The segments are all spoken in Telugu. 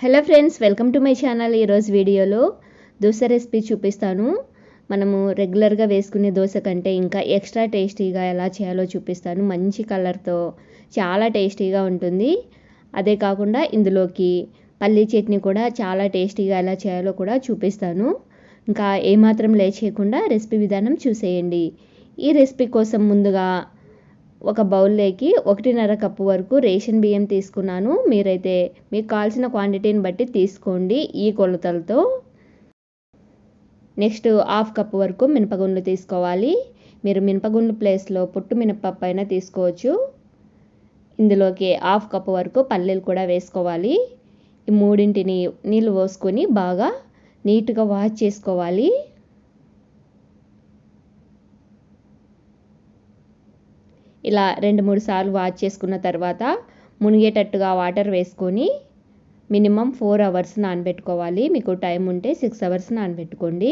Hello friends welcome to my channel ఈరోజు వీడియోలో దోశ రెసిపీ చూపిస్తాను. మనము రెగ్యులర్గా వేసుకునే దోశ కంటే ఇంకా ఎక్స్ట్రా టేస్టీగా ఎలా చేయాలో చూపిస్తాను. మంచి కలర్తో చాలా టేస్టీగా ఉంటుంది. అదే కాకుండా ఇందులోకి పల్లీ చట్నీ కూడా చాలా టేస్టీగా ఎలా చేయాలో కూడా చూపిస్తాను. ఇంకా ఏమాత్రం లేచేయకుండా రెసిపీ విధానం చూసేయండి. ఈ రెసిపీ కోసం ముందుగా ఒక బౌల్లోకి ఒకటిన్నర కప్పు వరకు రేషన్ బియ్యం తీసుకున్నాను. మీరైతే మీకు కావాల్సిన క్వాంటిటీని బట్టి తీసుకోండి ఈ కొలతలతో. నెక్స్ట్ హాఫ్ కప్ వరకు మినపగుండ్లు తీసుకోవాలి. మీరు మినపగుండ్లు ప్లేస్లో పొట్టు మినపప్పు అయినా తీసుకోవచ్చు. ఇందులోకి హాఫ్ కప్పు వరకు పల్లీలు కూడా వేసుకోవాలి. ఈ మూడింటిని నీళ్ళు పోసుకొని బాగా నీట్గా వాష్ చేసుకోవాలి. ఇలా రెండు మూడు సార్లు వాష్ చేసుకున్న తర్వాత మునిగేటట్టుగా వాటర్ వేసుకొని మినిమం ఫోర్ అవర్స్ నానబెట్టుకోవాలి. మీకు టైం ఉంటే సిక్స్ అవర్స్ నానబెట్టుకోండి.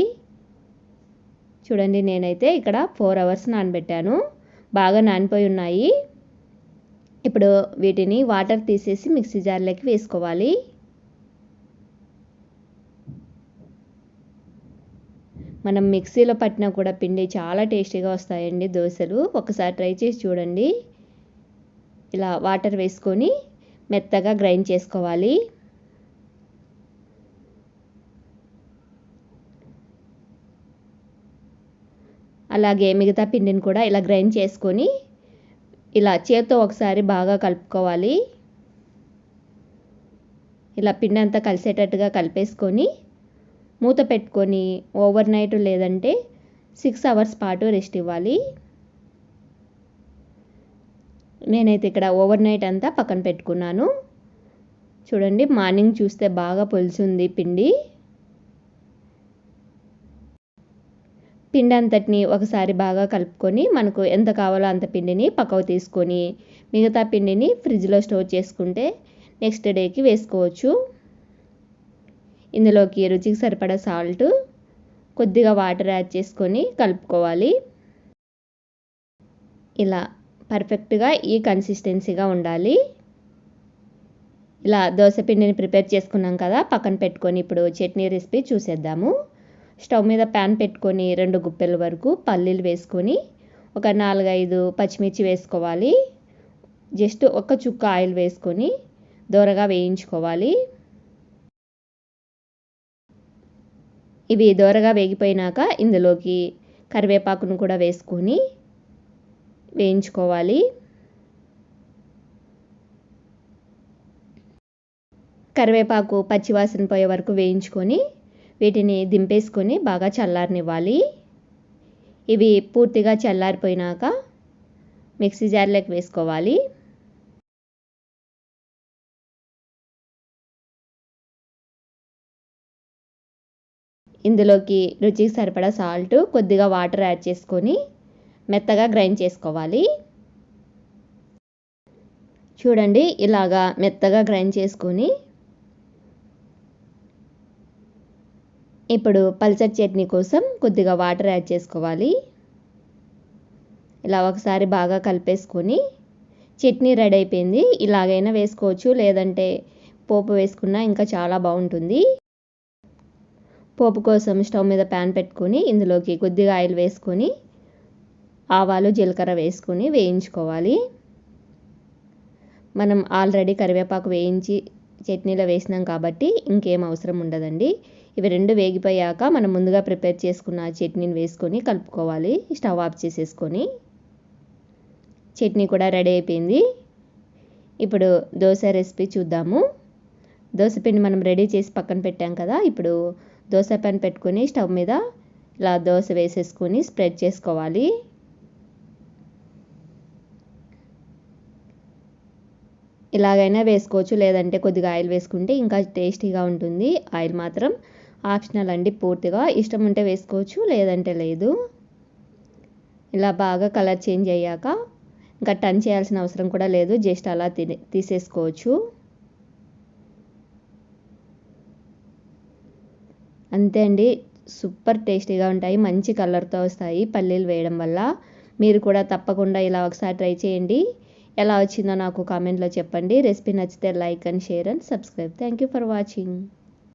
చూడండి నేనైతే ఇక్కడ ఫోర్ అవర్స్ నానబెట్టాను. బాగా నానిపోయి ఉన్నాయి. ఇప్పుడు వీటిని వాటర్ తీసేసి మిక్సీ జార్లోకి వేసుకోవాలి. మనం మిక్సీలో పట్టినా కూడా పిండి చాలా టేస్టీగా వస్తాయండి దోశలు. ఒకసారి ట్రై చేసి చూడండి. ఇలా వాటర్ వేసుకొని మెత్తగా గ్రైండ్ చేసుకోవాలి. అలాగే మిగతా పిండిని కూడా ఇలా గ్రైండ్ చేసుకొని ఇలా చేత్తో ఒకసారి బాగా కలుపుకోవాలి. ఇలా పిండి అంతా కలిసేటట్టుగా కలిపేసుకొని మూత పెట్టుకొని ఓవర్ నైట్ లేదంటే సిక్స్ అవర్స్ పాటు రెస్ట్ ఇవ్వాలి. నేనైతే ఇక్కడ ఓవర్ నైట్ అంతా పక్కన పెట్టుకున్నాను. చూడండి మార్నింగ్ చూస్తే బాగా పొలుసుంది పిండి. పిండి అంతటిని ఒకసారి బాగా కలుపుకొని మనకు ఎంత కావాలో అంత పిండిని పక్కకు తీసుకొని మిగతా పిండిని ఫ్రిడ్జ్లో స్టోర్ చేసుకుంటే నెక్స్ట్ డేకి వేసుకోవచ్చు. ఇందులోకి రుచికి సరిపడా సాల్ట్ కొద్దిగా వాటర్ యాడ్ చేసుకొని కలుపుకోవాలి. ఇలా పర్ఫెక్ట్గా ఈ కన్సిస్టెన్సీగా ఉండాలి. ఇలా దోశ పిండిని ప్రిపేర్ చేసుకున్నాం కదా పక్కన పెట్టుకొని ఇప్పుడు చట్నీ రెసిపీ చూసేద్దాము. స్టవ్ మీద ప్యాన్ పెట్టుకొని రెండు గుప్పెల వరకు పల్లీలు వేసుకొని ఒక నాలుగైదు పచ్చిమిర్చి వేసుకోవాలి. జస్ట్ ఒక చుక్క ఆయిల్ వేసుకొని దోరగా వేయించుకోవాలి. ఇవి దోరగా వేగిపోయినాక ఇందులోకి కరివేపాకును కూడా వేసుకొని వేయించుకోవాలి. కరివేపాకు పచ్చివాసన పోయే వరకు వేయించుకొని వీటిని దింపేసుకొని బాగా చల్లారనివ్వాలి. ఇవి పూర్తిగా చల్లారిపోయినాక మిక్సీ జార్లోకి వేసుకోవాలి. ఇందులోకి రుచికి సరిపడా సాల్ట్ కొద్దిగా వాటర్ యాడ్ చేసుకొని మెత్తగా గ్రైండ్ చేసుకోవాలి. చూడండి ఇలాగా మెత్తగా గ్రైండ్ చేసుకొని ఇప్పుడు పల్చర్ చట్నీ కోసం కొద్దిగా వాటర్ యాడ్ చేసుకోవాలి. ఇలా ఒకసారి బాగా కలిపేసుకొని చట్నీ రెడీ అయిపోయింది. ఇలాగైనా వేసుకోవచ్చు లేదంటే పోపు వేసుకున్నా ఇంకా చాలా బాగుంటుంది. పోపు కోసం స్టవ్ మీద ప్యాన్ పెట్టుకొని ఇందులోకి కొద్దిగా ఆయిల్ వేసుకొని ఆవాలు జీలకర్ర వేసుకొని వేయించుకోవాలి. మనం ఆల్రెడీ కరివేపాకు వేయించి చట్నీలో వేసినాం కాబట్టి ఇంకేం అవసరం ఉండదండి. ఇవి రెండు వేగిపోయాక మనం ముందుగా ప్రిపేర్ చేసుకున్న చట్నీని వేసుకొని కలుపుకోవాలి. స్టవ్ ఆఫ్ చేసేసుకొని చట్నీ కూడా రెడీ అయిపోయింది. ఇప్పుడు దోశ రెసిపీ చూద్దాము. దోశ పిండి మనం రెడీ చేసి పక్కన పెట్టాం కదా ఇప్పుడు దోశ పెన్ పెట్టుకొని స్టవ్ మీద ఇలా దోశ వేసేసుకొని స్ప్రెడ్ చేసుకోవాలి. ఇలాగైనా వేసుకోవచ్చు లేదంటే కొద్దిగా ఆయిల్ వేసుకుంటే ఇంకా టేస్టీగా ఉంటుంది. ఆయిల్ మాత్రం ఆప్షనల్ అండి పూర్తిగా. ఇష్టం ఉంటే వేసుకోవచ్చు లేదంటే లేదు. ఇలా బాగా కలర్ చేంజ్ అయ్యాక ఇంకా టర్న్ చేయాల్సిన అవసరం కూడా లేదు జస్ట్ అలా తీసేసుకోవచ్చు. అంతే అండి. సూపర్ టేస్టీగా ఉంటాయి. మంచి కలర్తో వస్తాయి పల్లీలు వేయడం వల్ల. మీరు కూడా తప్పకుండా ఇలా ఒకసారి ట్రై చేయండి. ఎలా వచ్చిందో నాకు కామెంట్లో చెప్పండి. రెసిపీ నచ్చితే like and share and subscribe. Thank you for watching.